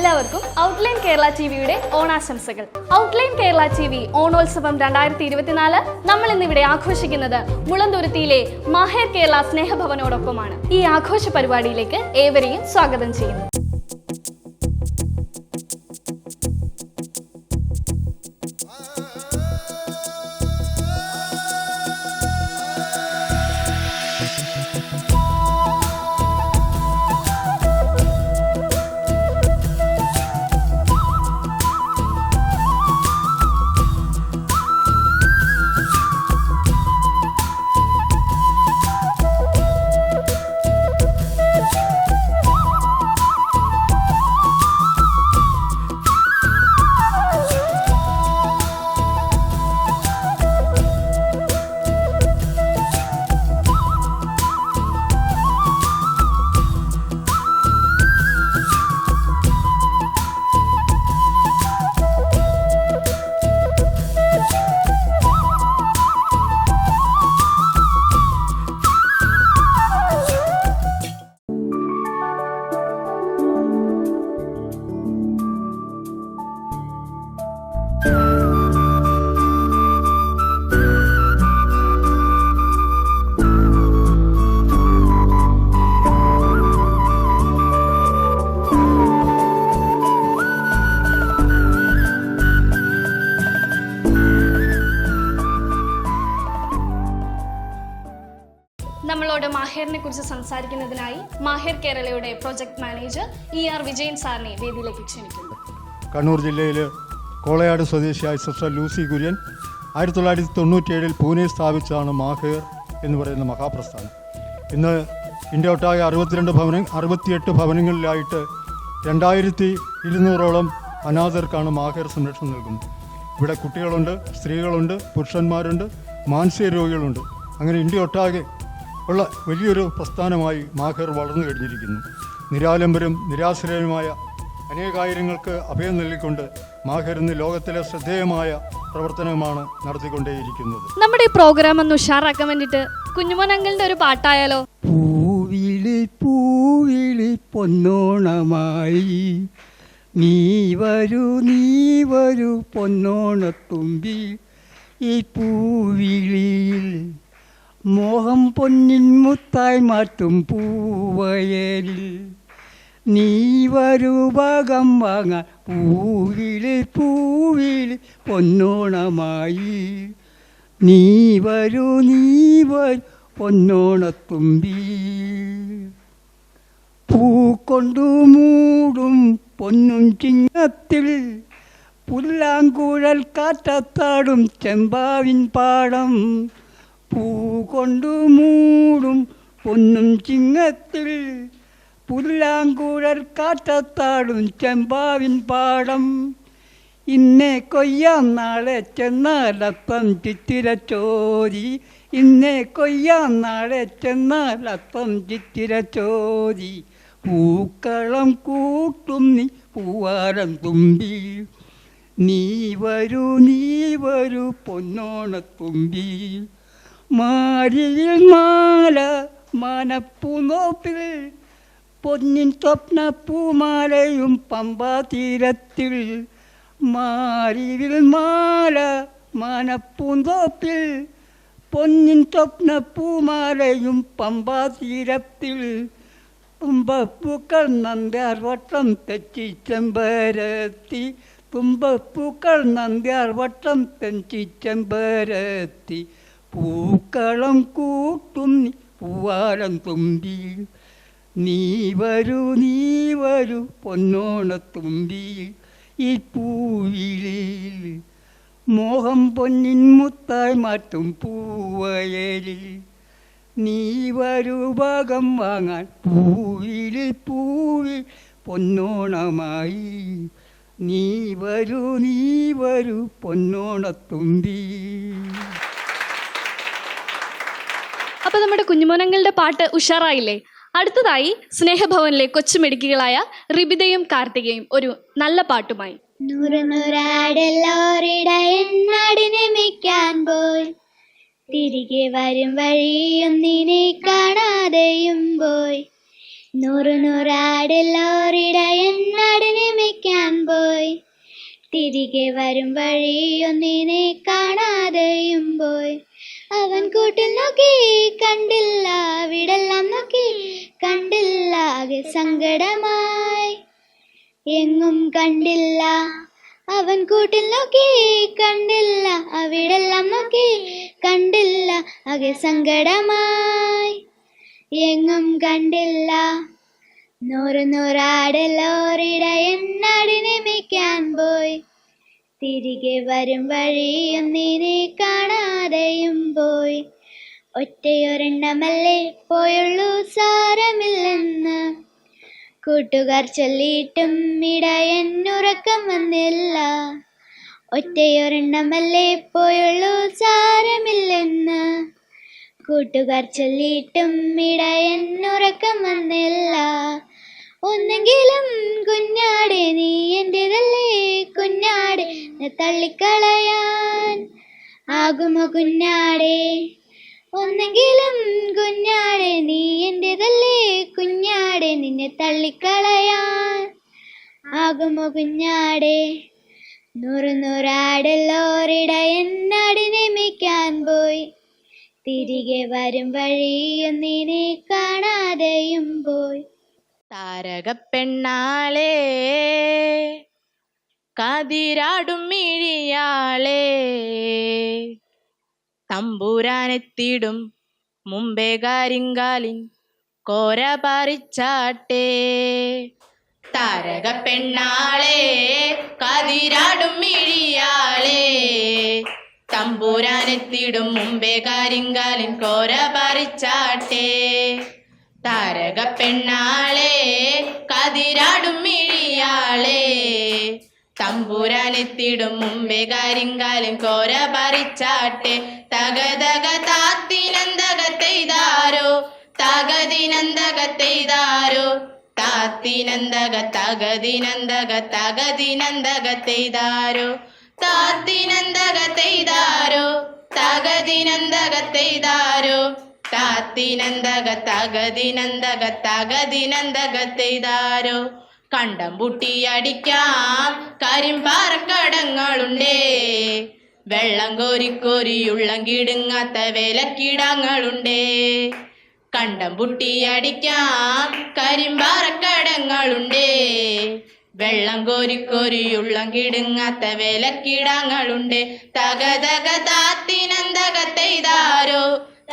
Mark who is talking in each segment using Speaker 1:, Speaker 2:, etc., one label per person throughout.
Speaker 1: എല്ലാവർക്കും outline Kerala T വിയുടെ ഓണാശംസകൾ. ഔട്ട്ലൈൻ കേരള ടി വി ഓണോത്സവം രണ്ടായിരത്തി ഇരുപത്തിനാല് നമ്മൾ ഇന്നിവിടെ ആഘോഷിക്കുന്നത് മുളന്തുരുത്തിയിലെ മഹേർ കേരള സ്നേഹഭവനോടൊപ്പമാണ്. ഈ ആഘോഷ പരിപാടിയിലേക്ക് ഏവരെയും സ്വാഗതം ചെയ്യുന്നു. സംസാരിക്കുന്നതിനായി മാഹിർ കേരളയുടെ project manager E R Vijayan സാറിനെ വേദിയിലേക്ക് ക്ഷണിക്കുന്നു.
Speaker 2: കണ്ണൂർ ജില്ലയിൽ കോളയാട് സ്വദേശിയായ സിസ്റ്റർ ലൂസി കുര്യൻ ആയിരത്തി തൊള്ളായിരത്തി തൊണ്ണൂറ്റിയേഴിൽ പൂനെ സ്ഥാപിച്ചതാണ് മാഹിർ എന്ന് പറയുന്ന മഹാപ്രസ്ഥാനം. ഇന്ന് ഇന്ത്യ ഒട്ടാകെ അറുപത്തിരണ്ട് ഭവന അറുപത്തിയെട്ട് ഭവനങ്ങളിലായിട്ട് രണ്ടായിരത്തി ഇരുന്നൂറോളം അനാഥർക്കാണ് മാഹിർ സംരക്ഷണം നൽകുന്നത്. ഇവിടെ കുട്ടികളുണ്ട് സ്ത്രീകളുണ്ട് പുരുഷന്മാരുണ്ട് മാനസിക രോഗികളുണ്ട്. അങ്ങനെ ഇന്ത്യ ഒട്ടാകെ ഉള്ള വലിയൊരു പ്രസ്ഥാനമായി മാഹർ വളർന്നു കഴിഞ്ഞിരിക്കുന്നു. നിരാലംബരും നിരാശ്രയരുമായ അനേകായിരങ്ങൾക്ക് അഭയം നൽകിക്കൊണ്ട് മാഹർ ഇന്ന് ലോകത്തിലെ ശ്രദ്ധേയമായ പ്രവർത്തനമാണ് നടത്തിക്കൊണ്ടേയിരിക്കുന്നത്.
Speaker 1: നമ്മുടെ ഈ പ്രോഗ്രാം ഒന്ന് ഉഷാറാക്കാൻ വേണ്ടിയിട്ട് കുഞ്ഞുമോൻ അങ്കിളിന്റെ ഒരു പാട്ടായാലോ?
Speaker 3: പൂവിളി പൂവിളി പൊന്നോണമായി. നീ വരൂ നീ വരൂ പൊന്നോണത്തുമ്പി. ഈ പൂവിളിയിൽ മോഹം പൊന്നിൻ മുത്തായി മാറ്റും പൂവയലിൽ. നീ വരൂ ഭാഗം വാങ്ങാൻ പൂവിൽ പൂവിൽ പൊന്നോണമായി. നീ വരൂ നീ വരൂ പൊന്നോണത്തുമ്പി. പൂക്കൊണ്ടു മൂടും പൊന്നും ചിങ്ങത്തിൽ. പുല്ലാങ്കുഴൽ കാറ്റത്താടും ചെമ്പാവിൻ പാടം. പൂ കൊണ്ടു മൂടും പൊന്നും ചിങ്ങത്തിൽ. പുല്ലാങ്കുഴൽ കാറ്റത്താടും ചെമ്പാവിൻ പാടം. ഇന്നെ കൊയ്യാം നാളെ ചെന്നാലപ്പം ചിത്തിര ചോരി ഇന്നെ കൊയ്യാം നാളെ ചെന്നാലപ്പം ചിത്തിര ചോരി പൂക്കളം കൂട്ടും നീ പൂവാരം തുമ്പി. നീ വരൂ നീ വരൂ പൊന്നോണത്തുമ്പി. മാരിയിൽ മാല മനപ്പൂ നോപ്പിൽ പൊന്നിൻ സ്വപ്ന പൂമാലയും പമ്പാതീരത്തിൽ തീരത്തിൽ മാരിവിൽ മാല മനപ്പൂന്തോപ്പിൽ പൊന്നിൻ സ്വപ്ന പൂമാലയും പമ്പാതീരത്തിൽ. തുമ്പപ്പൂക്കൾ നന്ദ്യാർ വട്ടം തെച്ചി ചെമ്പരത്തി തുമ്പപ്പൂക്കൾ നന്ദ്യാർ വട്ടം തെച്ചി ചെമ്പരത്തി. പൂക്കളം കൂട്ടും പൂവാലം തുമ്പി. നീ വരൂ നീ വരൂ പൊന്നോണത്തുമ്പി ഈ പൂവിലിൽ മോഹം പൊന്നിൻ മുത്തായി മാറ്റും പൂവയലിൽ. നീ വരൂ ഭാഗം വാങ്ങാൻ പൂവിലിൽ പൂവിൽ പൊന്നോണമായി. നീ വരൂ നീ വരൂ പൊന്നോണത്തുമ്പി
Speaker 1: അപ്പൊ നമ്മുടെ കുഞ്ഞുമോനങ്ങളുടെ പാട്ട് ഉഷാറായില്ലേ? അടുത്തതായി സ്നേഹഭവനിലെ കൊച്ചുമിടുക്കികളായ റിബിതയും കാർത്തികയും ഒരു നല്ല പാട്ടുമായി.
Speaker 4: മിക്കാൻ പോയി. തിരികെ വരും വഴിയും നിന്നെ കാണാതെയും പോയി. നൂറു നൂറാടില്ലോരിടയൻ നാടിനെ മേയ്ക്കാൻ പോയി. തിരികെ വരും വഴിയും നിന്നെ കാണാതെയും പോയി. അവൻ കൂട്ടിൽ നോക്കി കണ്ടില്ല വീടെല്ലാം നോക്കി കണ്ടില്ല സങ്കടമായി. എങ്ങും കണ്ടില്ല. അവൻ കൂട്ടിൽ നോക്കി കണ്ടില്ല അവിടെല്ലാം നോക്കി കണ്ടില്ല ആകെ സങ്കടമായി. എങ്ങും കണ്ടില്ല. നൂറ് നൂറാടലോറിടയൻ നാടിനെ മേയ്ക്കാൻ പോയി. തിരികെ വരും വഴിയും നീനെ കാണാതെയും പോയി. ഒറ്റയൊരെണ്ണമല്ലേ പോയുള്ളൂ സാരമില്ലെന്ന്. കൂട്ടുകാർ ചൊല്ലിയിട്ടും ഇടയൻ ഉറക്കം വന്നില്ല. ഒറ്റയൊരെണ്ണമല്ലേ പോയുള്ളൂ സാരമില്ലെന്ന്. കൂട്ടുകാർ ചൊല്ലിയിട്ടും ഇടയൻ ഉറക്കം വന്നില്ല. ഒന്നെങ്കിലും കുഞ്ഞാടെ നീ എന്റെതല്ലേ കുഞ്ഞാടെ? തള്ളിക്കളയാൻ ആകുമോ കുഞ്ഞാടെ? ഒന്നെങ്കിലും കുഞ്ഞാടെ നീ എന്റെതല്ലേ കുഞ്ഞാടെ? നിന്നെ തള്ളിക്കളയാൻ ആകുമോ കുഞ്ഞാടെ? നൂറ് നൂറാടല്ലോറിട നാടിനെ മേയ്ക്കാൻ പോയി. തിരികെ വരും വഴിയും നീനെ കാണാതെയും പോയി.
Speaker 5: താരകപ്പെണ്ണാളേ കതിരാടും മിഴിയാളേ. തമ്പൂരാനെത്തിടും മുമ്പേ കാരിങ്കാലിൻ കോര പറിച്ചാട്ടേ. താരകപ്പെണ്ണാളേ കതിരാടും മിഴിയാളേ. തമ്പൂരാനെത്തിടും മുമ്പേ കാരിങ്കാലിൻ കോര പറിച്ചാട്ടേ. താരക പെണ്ണാളെ കതിരാടും മിഴിയാളെ. തമ്പൂരാനെത്തിടും മുമ്പേ കരിങ്കാലും കോര പറിച്ചാട്ടെ. തകതക താത്തിനന്തകത്തെയ്താരോ തകതിനന്തകത്തെയ്താരോ താത്തിനന്തക തകതിനന്തക തകതിനന്തകത്തെയ്താരോ താത്തിനന്തകത്തെയ്താരോ തകതിനന്തകത്തെയ്താരോ താത്തിനന്തക തകതിനന്തക തകതിനന്തകത്തെയ്താരോ കണ്ടം പുട്ടിയടിക്കാം കരിമ്പാറക്കടങ്ങളുണ്ടേ വെള്ളം കോരിക്കോരിയുള്ളം കിടുങ്ങാത്ത വിലക്കിടങ്ങളുണ്ടേ. കണ്ടം പുട്ടിയടിക്കാം കരിമ്പാറക്കടങ്ങളുണ്ടേ വെള്ളം കോരിക്കോരിയുള്ളം കിടുങ്ങാത്ത വേലക്കിടങ്ങളുണ്ട്. തകതക താത്തിനന്തകത്തെയ്താരോ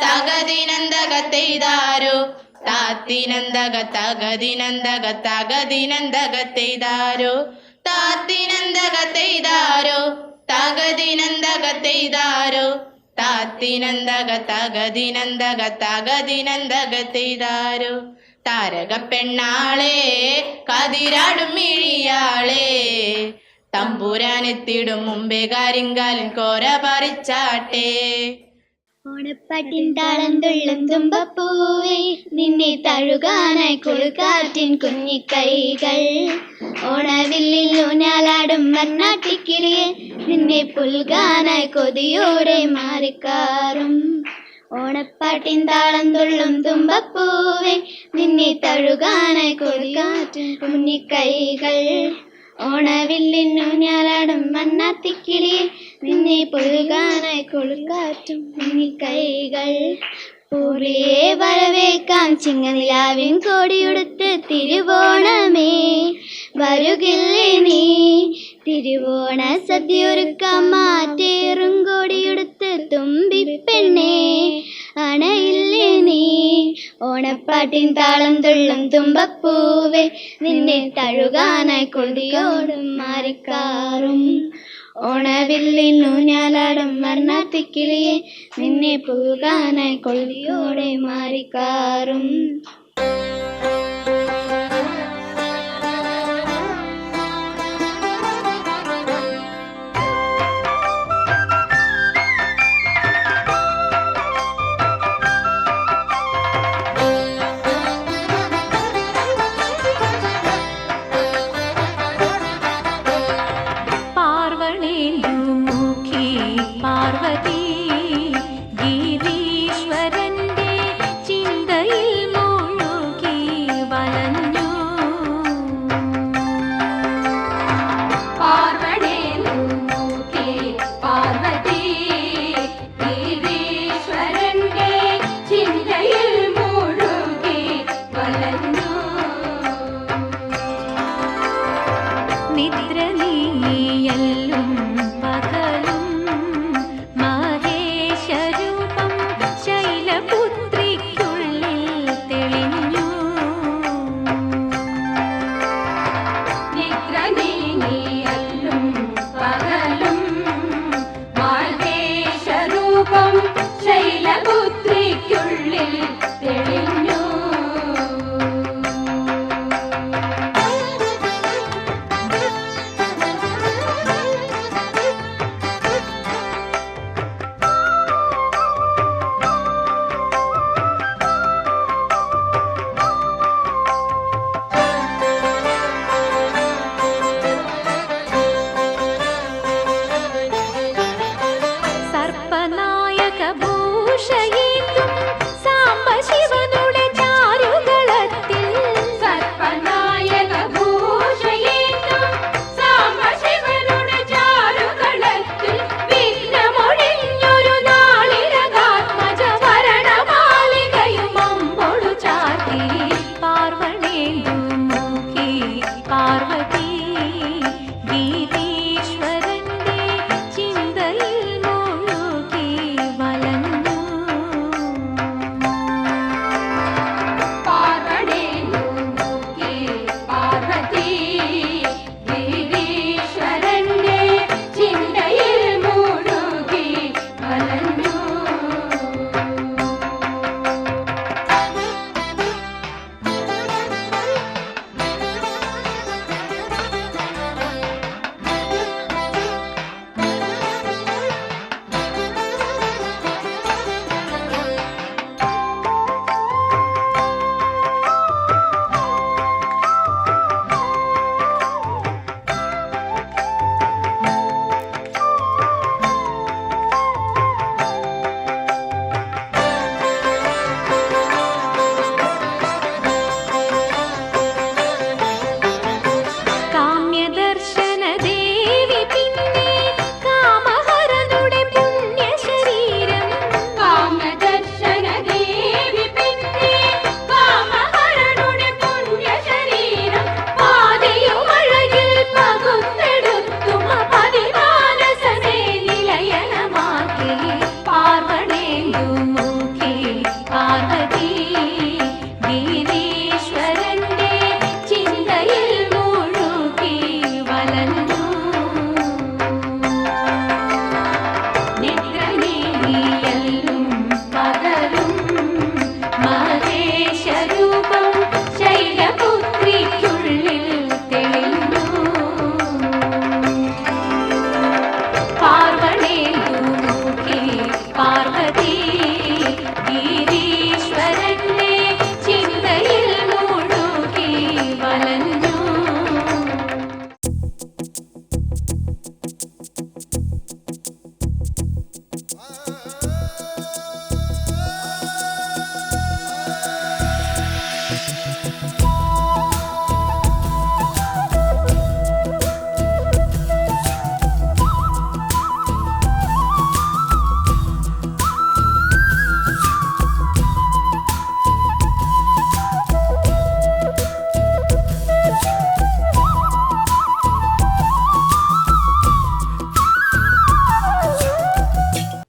Speaker 5: തകതിനന്തകത്തെയ്താരോ? താത്തിനന്തക തകതിനന്തക തകതിനന്തകത്തെയ്താരോ താത്തിനന്തകത്തെയ്താരോ? തകതിനന്തകത്തെയ്താരോ? താത്തിനന്തക തകതിനന്തക തകതിനന്തകത്തെയ്താരോ താരക പെണ്ണാളെ കതിരാടും മിഴിയാളെ. തമ്പുരാനെത്തിടും മുമ്പേ കരിങ്കാലിൻ കോര പറിച്ചാട്ടേ.
Speaker 4: ഓണപ്പാട്ടിൻ താളം തുള്ളും തുമ്പപ്പൂവേ നിന്നെ തഴുകാനായി കുളിക്കാറ്റിൻ കുഞ്ഞിക്കൈകൾ. ഓണവില്ലിൽ ഊഞ്ഞാലാടും മണ്ണാട്ടിക്കിളിയെ നിന്നെ പുൽകാനായി കൊതിയോടെ മാറിക്കാറും. ഓണപ്പാട്ടിൻ താളം തുള്ളും തുമ്പപ്പൂവേ നിന്നെ തഴുകാനായി കൊതിക്കാറ്റിൻ കുഞ്ഞിക്കൈകൾ. ഓണവില്ലിൻ ഊഞ്ഞാലാടും മണ്ണാത്തിക്കിളിയെ നിന്നെ പൊഴുകാനായി കൊളുക്കാറ്റും കൈകൾ പൂളിയെ വരവേക്കാം ചിങ്ങനിലാവിൻ കോടിയുടുത്ത് തിരുവോണമേ. വരുകില്ലേ നീ? തിരുവോണ സദ്യൊരുക്കം മാറ്റേറും കോടിയുടുത്ത് തുമ്പിപ്പെണ്ണേ. അണയില്ലേ നീ? ഓണപ്പാട്ടിൻ താളം തുള്ളും തുമ്പപ്പൂവേ നിന്നെ തഴുകാനായി കൊതിയോടും മാറിക്കാറും. ഓണവില്ലിനു ഞാലാടും വർണത്തിക്കിളിയെ നിന്നെ പുതുകാനായി കൊള്ളിയോടെ മാറിക്കാറും.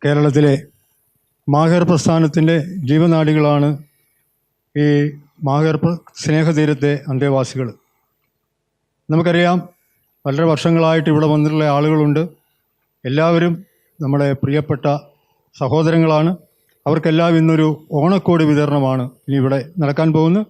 Speaker 2: കേരളത്തിലെ മാഹേർ പ്രസ്ഥാനത്തിന്റെ ജീവനാടികളാണ് ഈ മാഹേർ സ്നേഹതീരത്തെ അന്തേവാസികൾ. നമുക്കറിയാം വളരെ വർഷങ്ങളായിട്ട് ഇവിടെ വന്നിട്ടുള്ള ആളുകളുണ്ട്. എല്ലാവരും നമ്മുടെ പ്രിയപ്പെട്ട സഹോദരങ്ങളാണ്. അവർക്കെല്ലാം ഇന്നൊരു ഓണക്കോടി വിതരണമാണ് ഇനി ഇവിടെ നടക്കാൻ പോകുന്നത്.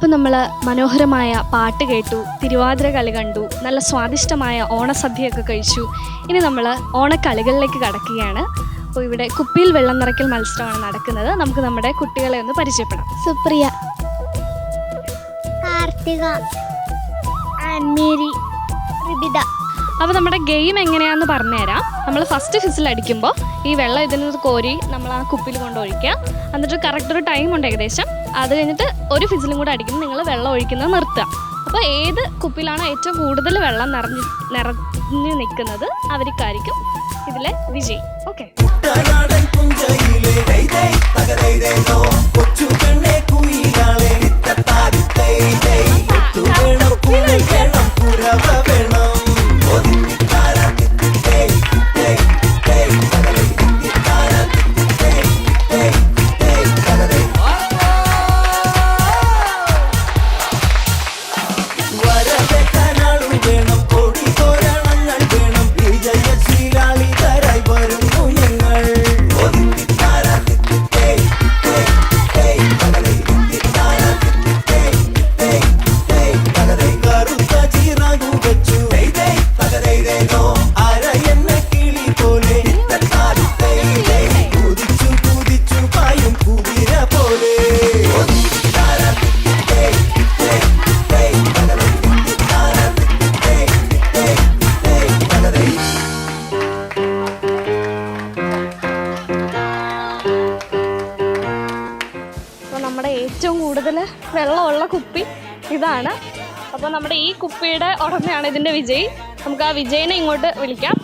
Speaker 1: അപ്പം നമ്മൾ മനോഹരമായ പാട്ട് കേട്ടു തിരുവാതിര കളി കണ്ടു നല്ല സ്വാദിഷ്ടമായ ഓണസദ്യയൊക്കെ കഴിച്ചു. ഇനി നമ്മൾ ഓണക്കളികളിലേക്ക് കടക്കുകയാണ്. അപ്പോൾ ഇവിടെ കുപ്പിയിൽ വെള്ളം നിറയ്ക്കൽ മത്സരമാണ് നടക്കുന്നത്. നമുക്ക് നമ്മുടെ കുട്ടികളെ ഒന്ന് പരിചയപ്പെടാം.
Speaker 4: സുപ്രിയ കാർത്തിക അമീരി റിബിത.
Speaker 1: അപ്പോൾ നമ്മുടെ ഗെയിം എങ്ങനെയാണെന്ന് പറഞ്ഞുതരാം. നമ്മൾ ഫസ്റ്റ് ഫിസിൽ അടിക്കുമ്പോൾ ഈ വെള്ളം ഇതിൽ നിന്ന് കോരി നമ്മൾ ആ കുപ്പിയിൽ കൊണ്ട് ഒഴിക്കുക. എന്നിട്ട് കറക്റ്റ് ഒരു ടൈം ഉണ്ട് ഏകദേശം. അത് കഴിഞ്ഞിട്ട് ഒരു ഫിസിലും കൂടെ അടിക്കുമ്പോൾ നിങ്ങൾ വെള്ളം ഒഴിക്കുന്നത് നിർത്തുക. അപ്പോൾ ഏത് കുപ്പിലാണോ ഏറ്റവും കൂടുതൽ വെള്ളം നിറഞ്ഞ് നിറഞ്ഞ് നിൽക്കുന്നത്? അവർക്കായിരിക്കും ഇതിലെ വിജയ്. ഓക്കെ.
Speaker 6: കുയിലാളെ മത്സരത്തിന്റെ വിജയ്. നമുക്ക് ആ വിജയനെ ഇങ്ങോട്ട് വിളിക്കാം.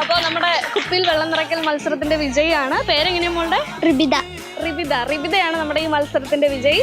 Speaker 6: അപ്പോൾ നമ്മുടെ കുപ്പിയിൽ വെള്ളം നിറയ്ക്കൽ മത്സരത്തിന്റെ വിജയിയാണ് പേരെങ്ങനെയാ മോളുടെ?
Speaker 7: റിബിത.
Speaker 6: റിബിത. റിബിതയാണ് നമ്മുടെ ഈ മത്സരത്തിന്റെ വിജയി.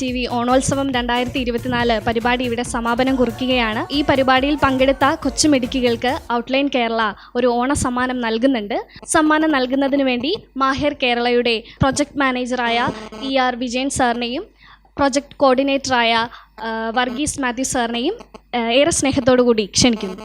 Speaker 6: ടി വി ഓണോത്സവം രണ്ടായിരത്തി ഇരുപത്തിനാല് പരിപാടി ഇവിടെ സമാപനം കുറിക്കുകയാണ്. ഈ പരിപാടിയിൽ പങ്കെടുത്ത കൊച്ചുമിടുക്കികൾക്ക് ഔട്ട്ലൈൻ കേരള ഒരു ഓണ സമ്മാനം നൽകുന്നുണ്ട്. സമ്മാനം നൽകുന്നതിന് വേണ്ടി മാഹിർ കേരളയുടെ പ്രൊജക്ട് മാനേജറായ ഇ ആർ വിജയൻ സാറിനെയും പ്രൊജക്ട് കോർഡിനേറ്ററായ വർഗീസ് മാത്യു സാറിനെയും ഏറെ സ്നേഹത്തോടു കൂടി ക്ഷണിക്കുന്നു.